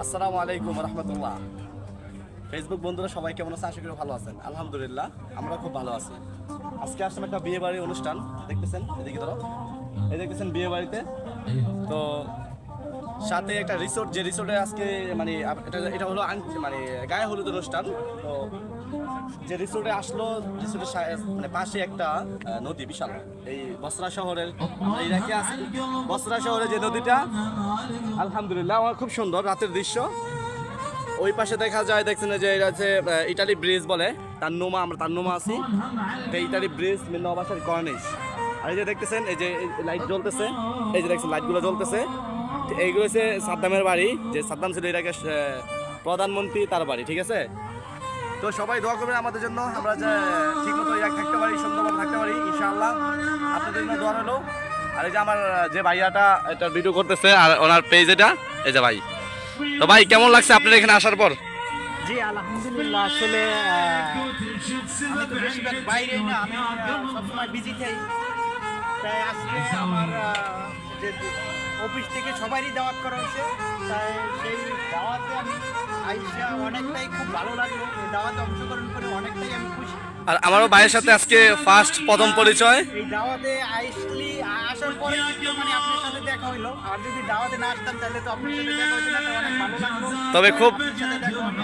আসসালামু আলাইকুম রহমতুল্লাহ। ফেসবুক বন্ধুরা, সবাই কেমন আছে আশা করি ভালো আছেন। আলহামদুলিল্লাহ আমরা খুব ভালো আছি। আজকে আসলাম একটা বিয়ে বাড়ির অনুষ্ঠান, দেখতেছেন? এদিকে ধরো। এই দেখতেছেন বিয়ে বাড়িতে। তো সাথে একটা রিসোর্ট, যে রিসোর্টে আজকে মানে এটা হলো মানে গায়ে হলুদ অনুষ্ঠান। তো, যে রিসোর্টে আসলো, রিসোর্টের মানে পাশে একটা নদী বিশাল। এই বসরা শহরের আমরা ইরাকে আছি বসরা শহরে যে নদীটা, আলহামদুলিল্লাহ, আমার খুব সুন্দর, রাতের দৃশ্য। ওই পাশে দেখা যায়, দেখছেন যে, এটা হচ্ছে ইটালি ব্রিজ বলে। তার নোমা, আমরা তান্নুমা আছি। তো ইটালি ব্রিজ মিন্নবাসের কর্নিশ। আর এই যে দেখতেছেন, এই যে লাইট জ্বলতেছে। এই যে দেখছেন লাইটগুলো জ্বলতেছে। এইগুলো হচ্ছে সাদ্দামের বাড়ি যে সাদ্দাম ছিল ইরাকের আহ, প্রধানমন্ত্রী তার বাড়ি ঠিক আছে? তো সবাই দোয়া করবেন আমাদের জন্য আমরা যে ঠিক মতো ইরাক থাকতে পারি সুন্দরভাবে থাকতে পারি ইনশাআল্লাহ। আপনাদের জন্য দোয়া রইল। আর এই যে আমার যে ভাইয়াটা এটা ভিডিও করতেছে আর ওনার পেজ এটা এই যে ভাই। তো ভাই কেমন লাগছে আপনার এখানে আসার পর? জি আলহামদুলিল্লাহ আসলে আমি তো বেশিরভাগ বাইরে না আমি সবসময় বিজি থাই তাই আজকে আমার যে অফিস থেকে সবারই দাওয়াত করা হয়েছে তাই সেই দাওয়াতে আমি আইসা অনেকটাই খুব ভালো লাগল। এই দাওয়াতে অংশগ্রহণ করে অনেকটাই আমি খুশি। আর আমারও ভাইয়ের সাথে আজকে ফার্স্ট প্রথম পরিচয়। এই দাওয়াতে আইসলি আসার পরে কিন্তু মানে আপনার সাথে দেখা হইল। আর যদি দাওয়াতে না আসতাম তাহলে তো আপনার সাথে দেখা হইতো না অনেক ভালো লাগল। তবে খুব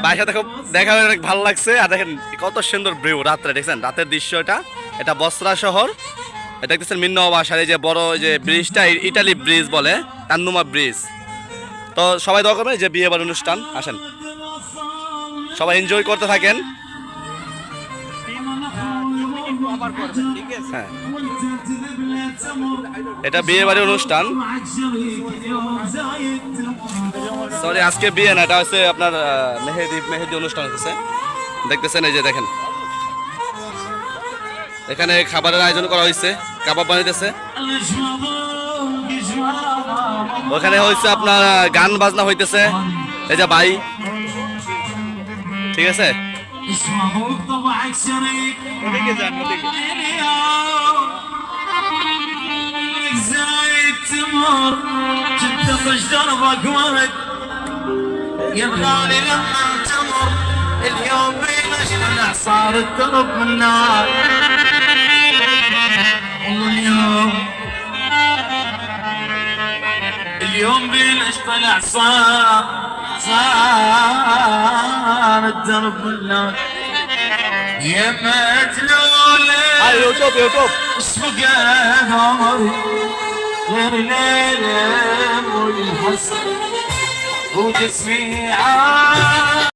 ভাইয়ের সাথে খুব দেখা হয়ে অনেক ভালো লাগছে। আর দেখেন কত সুন্দর ভিউ রাত্রে দেখছেন? রাতের দৃশ্য এটা এটা বসরা শহর। দেখতেছেন মিন্ন বাসার যে বড় যে ব্রিজটা ইটালি ব্রিজ বলে, তান্নুমা ব্রিজ। তো সবাই দোয়া করবেন যে বিয়ে বাড়ির অনুষ্ঠান, আসেন। সবাই এনজয় করতে থাকেন। হ্যাঁ। এটা বিয়ে বাড়ির অনুষ্ঠান। সরি আজকে বিয়ে না, এটা হচ্ছে আপনার মেহেদি মেহেদি অনুষ্ঠান হচ্ছে দেখতেছেন এই যে দেখেন। এখানে খাবারের আয়োজন করা হয়েছে কাবাব বানাইতেছে ওখানে হয়েছে আপনার আহ, গান বাজনা হইতেছে এই যে ভাই ঠিক আছে ওদিকে যান ওদিকে زايد تمر جدا مش دربك اليوم. اليوم اشبال الاعصاب صار الدرب والنار يا مدلولة يوسف يوسف اسمك غير الالم والحسن وجسمي عار